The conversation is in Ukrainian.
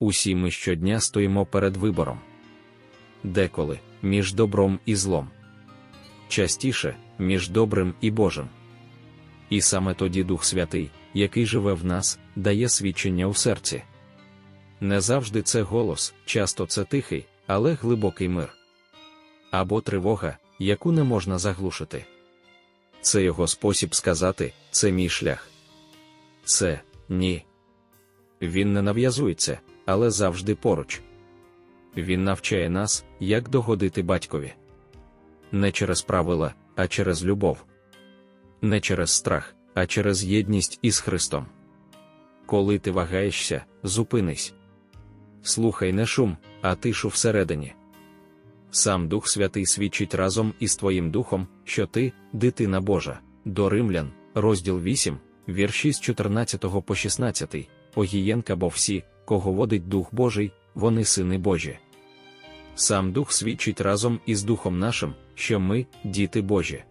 Усі ми щодня стоїмо перед вибором. Деколи між добром і злом. Частіше між добрим і Божим. І саме тоді Дух Святий, який живе в нас, дає свідчення у серці. Не завжди це голос, часто це тихий, але глибокий мир. Або тривога, яку не можна заглушити. Це його спосіб сказати це мій шлях. Це ні. Він не нав'язується, але завжди поруч. Він навчає нас, як догодити батькові. Не через правила, а через любов. Не через страх, а через єдність із Христом. Коли ти вагаєшся, зупинись. Слухай не шум, а тишу всередині. Сам Дух Святий свідчить разом із твоїм духом, що ти, дитина Божа, до Римлян, розділ 8, вірші з 14 по 16, Огієнка, бо всі, кого водить Дух Божий, вони сини Божі. Сам Дух свідчить разом із Духом нашим, що ми, діти Божі.